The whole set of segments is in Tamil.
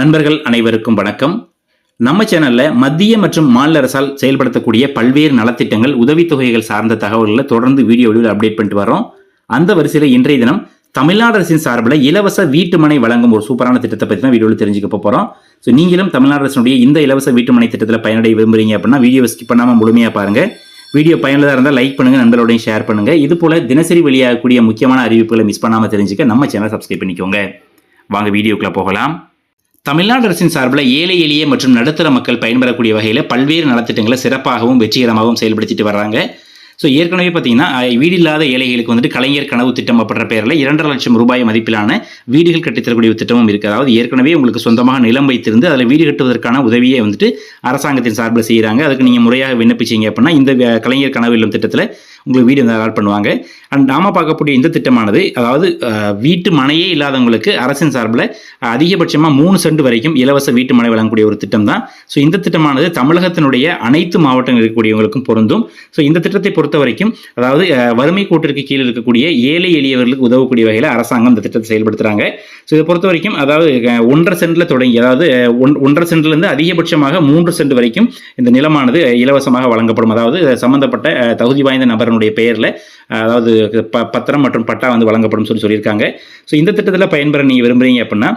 நண்பர்கள் அனைவருக்கும் வணக்கம். நம்ம சேனல்ல மத்திய மற்றும் மாநில அரசால் செயல்படுத்தக்கூடிய பல்வேறு நலத்திட்டங்கள் உதவித்தொகைகள் சார்ந்த தகவல்களை தொடர்ந்து வீடியோ வடிவில் அப்டேட் பண்ணிட்டு வரோம் அந்த வரிசையில் இன்றைய தினம் தமிழ்நாடு அரசின் சார்பில் இலவச வீட்டுமனை வழங்கும் ஒரு சூப்பரான திட்டத்தை பற்றி தான் வீடியோவில் தெரிஞ்சுக்க போகிறோம் ஸோ நீங்களும் தமிழ்நாடு அரசினுடைய இந்த இலவச வீட்டுமனை திட்டத்தில் பயனடைய விரும்புறீங்க அப்படின்னா வீடியோ ஸ்கிப் பண்ணாமல் முழுமையாக பாருங்கள் வீடியோ பயனுள்ளதாக இருந்தால் லைக் பண்ணுங்கள் நண்பர்களோடையும் ஷேர் பண்ணுங்கள் இது போல் தினசரி வெளியாகக்கூடிய முக்கியமான அறிவிப்புகளை மிஸ் பண்ணாமல் தெரிஞ்சுக்க நம்ம சேனல் சப்ஸ்கிரைப் பண்ணிக்கோங்க. வாங்க வீடியோக்குள்ளே போகலாம். தமிழ்நாடு அரசின் சார்பில் ஏழை எளிய மற்றும் நடுத்தர மக்கள் பயன்பெறக்கூடிய வகையில் பல்வேறு நலத்திட்டங்களை சிறப்பாகவும் வெற்றிகரமாகவும் செயல்படுத்திட்டு வர்றாங்க. ஸோ ஏற்கனவே பார்த்தீங்கன்னா வீடு இல்லாத ஏழைகளுக்கு வந்துட்டு கலைஞர் கனவு திட்டம் அப்படின்ற பெயரில் இரண்டரை லட்சம் ரூபாய் மதிப்பிலான வீடுகள் கட்டித்தரக்கூடிய திட்டமும் இருக்குது அதாவது ஏற்கனவே உங்களுக்கு சொந்தமாக நிலம் வைத்திருந்து அதில் வீடு கட்டுவதற்கான உதவியை வந்துட்டு அரசாங்கத்தின் சார்பில் செய்கிறாங்க அதுக்கு நீங்கள் முறையாக விண்ணப்பிச்சீங்க அப்படின்னா இந்த கலைஞர் கனவு இல்லம் திட்டத்தில் உங்களுக்கு வீடு வந்து அலாட் பண்ணுவாங்க. அண்ட் நாம பார்க்கக்கூடிய இந்த திட்டமானது அதாவது வீட்டு மனையே இல்லாதவங்களுக்கு அரசின் சார்பில் அதிகபட்சமாக மூணு சென்ட் வரைக்கும் இலவச வீட்டு மனை வழங்கக்கூடிய ஒரு திட்டம் தான் ஸோ இந்த திட்டமானது தமிழகத்தினுடைய அனைத்து மாவட்டங்கள் இருக்கக்கூடியவங்களுக்கும் பொருந்தும். ஸோ இந்த திட்டத்தை பொறுத்த பொறுத்த வரைக்கும் அதாவது வறுமை கூட்டிற்கு கீழே இருக்கக்கூடிய ஏழை எளியவர்களுக்கு உதவக்கூடிய வகையில் அரசாங்கம் இந்த திட்டத்தை செயல்படுத்துகிறாங்க ஸோ இதை பொறுத்த வரைக்கும் அதாவது ஒன்றரை சென்டில் தொடங்கி அதாவது ஒன்- ஒன்றரை சென்ட்லேருந்து அதிகபட்சமாக மூன்று சென்ட் வரைக்கும் இந்த நிலமானது இலவசமாக வழங்கப்படும். அதாவது சம்பந்தப்பட்ட தகுதி வாய்ந்த நபரனுடைய பெயரில் அதாவது ப பத்திரம் மற்றும் பட்டா வந்து வழங்கப்படும் சொல்லி சொல்லியிருக்காங்க. ஸோ இந்த திட்டத்தில் பயன்பெற நீங்கள் விரும்புறீங்க அப்படின்னா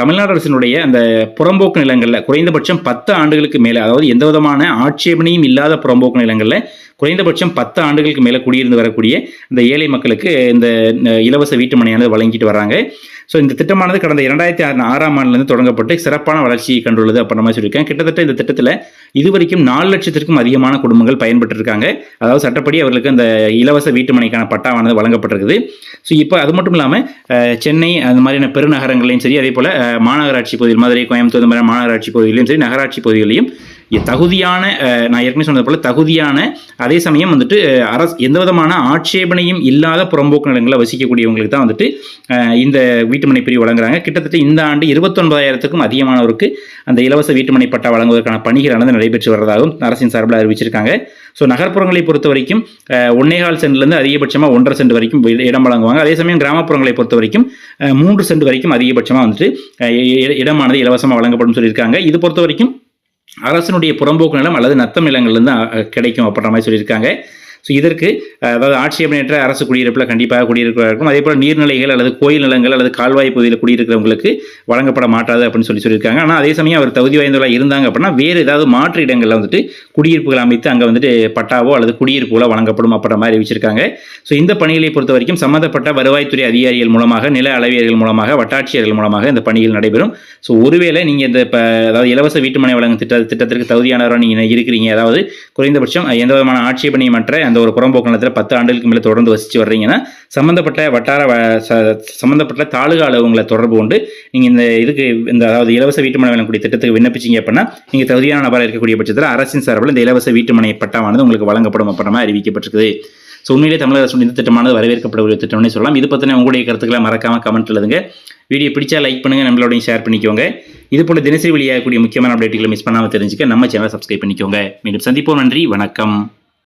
தமிழ்நாடு அரசினுடைய அந்த புறம்போக்கு நிலங்களில் குறைந்தபட்சம் பத்து ஆண்டுகளுக்கு மேலே அதாவது எந்த விதமான ஆட்சேபனையும் இல்லாத புறம்போக்கு நிலங்களில் குறைந்தபட்சம் பத்து ஆண்டுகளுக்கு மேலே குடியிருந்து வரக்கூடிய இந்த ஏழை மக்களுக்கு இந்த இலவச வீட்டு மனையானது வழங்கிட்டு வராங்க. ஸோ இந்த திட்டமானது கடந்த இரண்டாயிரத்தி ஆறு ஆறாம் ஆண்டுலேருந்து தொடங்கப்பட்டு சிறப்பான வளர்ச்சியை கண்டுள்ளது அப்படின்ற மாதிரி சொல்லியிருக்கேன். கிட்டத்தட்ட இந்த திட்டத்தில் இதுவரைக்கும் நாலு லட்சத்திற்கும் அதிகமான குடும்பங்கள் பயன்பெற்றிருக்காங்க. அதாவது சட்டப்படி அவர்களுக்கு அந்த இலவச வீட்டுமனைக்கான பட்டாவானது வழங்கப்பட்டிருக்குது. ஸோ இப்போ அது மட்டும் இல்லாமல் சென்னை அந்த மாதிரியான பெருநகரங்களையும் சரி அதே போல் மாநகராட்சி பகுதியில் மதுரை கோயம்புத்தூர் இந்த மாதிரி மாநகராட்சி பகுதிகளையும் சரி நகராட்சி பகுதிகளையும் தகுதியான நான் ஏற்கனவே சொன்னது போல் தகுதியான அதே சமயம் வந்துட்டு அரசு எந்த விதமான ஆட்சேபனையும் இல்லாத புறம்போக்கு நிலங்களில் வசிக்கக்கூடியவங்களுக்கு தான் வந்துட்டு இந்த வீட்டுமனை பிரிவு வழங்குறாங்க. கிட்டத்தட்ட இந்த ஆண்டு இருபத்தொன்பதாயிரத்துக்கும் அதிகமானவருக்கு அந்த இலவச வீட்டுமனை பட்டா வழங்குவதற்கான பணிகளானது நடைபெற்று வருவதாகவும் அரசின் சார்பில் அறிவிச்சிருக்காங்க. ஸோ நகர்ப்புறங்களை பொறுத்த வரைக்கும் ஒன்னேகால் சென்ட்லேருந்து அதிகபட்சமாக ஒன்றரை சென்ட் வரைக்கும் இடம் வழங்குவாங்க. அதே சமயம் கிராமப்புறங்களை பொறுத்த வரைக்கும் மூன்று சென்ட் வரைக்கும் அதிகபட்சமாக வந்துட்டு இடமானது இலவசமாக வழங்கப்படும் சொல்லியிருக்காங்க இது பொறுத்த வரைக்கும் அரசனுடைய புறம்போக்கு நிலம் அல்லது நத்தம் நிலங்கள்லேருந்து கிடைக்கும் அப்படின்ற மாதிரி சொல்லியிருக்காங்க. ஸோ இதற்கு அதாவது ஆட்சேபனையற்ற அரசு குடியிருப்பில் கண்டிப்பாக குடியிருக்கிறார்கள் இருக்கும். அதே போல் நீர்நிலைகள் அல்லது கோயில் நிலங்கள் அல்லது கால்வாய் பகுதியில் குடியிருக்கிறவங்களுக்கு வழங்கப்பட மாட்டாது அப்படின்னு சொல்லி சொல்லியிருக்காங்க. ஆனால் அதே சமயம் அவர் தகுதி வாய்ந்தவர்களாக இருந்தாங்க அப்படின்னா வேறு ஏதாவது மாற்று இடங்களில் வந்துட்டு குடியிருப்புகள் அமைத்து அங்கே வந்துட்டு பட்டாவோ அல்லது குடியிருப்புகளோ வழங்கப்படும் அப்படின்ற மாதிரி அறிவிச்சிருக்காங்க. ஸோ இந்த பணிகளை பொறுத்த வரைக்கும் சம்மந்தப்பட்ட வருவாய்த்துறை அதிகாரிகள் மூலமாக நில அளவியர்கள் மூலமாக வட்டாட்சியர்கள் மூலமாக இந்த பணிகள் நடைபெறும். ஸோ ஒருவேளை நீங்கள் இந்த இப்போ அதாவது இலவச வீட்டுமனை வழங்கும் திட்ட திட்டத்திற்கு தகுதியானவராக நீங்கள் இருக்கிறீங்க. அதாவது குறைந்தபட்சம் எந்த விதமான ஆட்சேபனையமற்ற அந்த ஒரு புறம்போக்கு நிலத்தில் பத்து ஆண்டுகளுக்கு மேலே தொடர்ந்து வசித்து வர்றீங்கன்னா சம்மந்தப்பட்ட வட்டார வ- ச- சம்மந்தப்பட்ட தாலுகா அலுவலகங்களை தொடர்பு கொண்டு நீங்கள் இந்த இதுக்கு இந்த அதாவது இலவச வீட்டுமனை வழங்கக்கூடிய திட்டத்துக்கு விண்ணப்பிச்சீங்க அப்படின்னா நீங்கள் தகுதியான நபராக இருக்கக்கூடிய பட்சத்தில் அரசின் சார்பில் இந்த இலவச வீட்டுமனை பட்டாவானது உங்களுக்கு வழங்கப்படும் அப்புறமா அறிவிக்கப்பட்டிருக்குது. ஸோ உண்மையிலே தமிழக அரசு இந்த திட்டமானது வரவேற்கப்படக்கூடிய திட்டம்னு சொல்லலாம். இது பற்றின உங்களுடைய கருத்துக்களை மறக்காமல் கமெண்ட் எழுதுங்க. வீடியோ பிடிச்சா லைக் பண்ணுங்கள் நம்மளோடையும் ஷேர் பண்ணிக்கோங்க. இது போல் தினசரி வெளியாகக்கூடிய முக்கியமான அப்டேட்டுகளை மிஸ் பண்ணாமல் தெரிஞ்சுக்க நம்ம சேனலை சப்ஸ்கிரைப் பண்ணிக்கோங்க. மீண்டும் சந்திப்போம். நன்றி. வணக்கம்.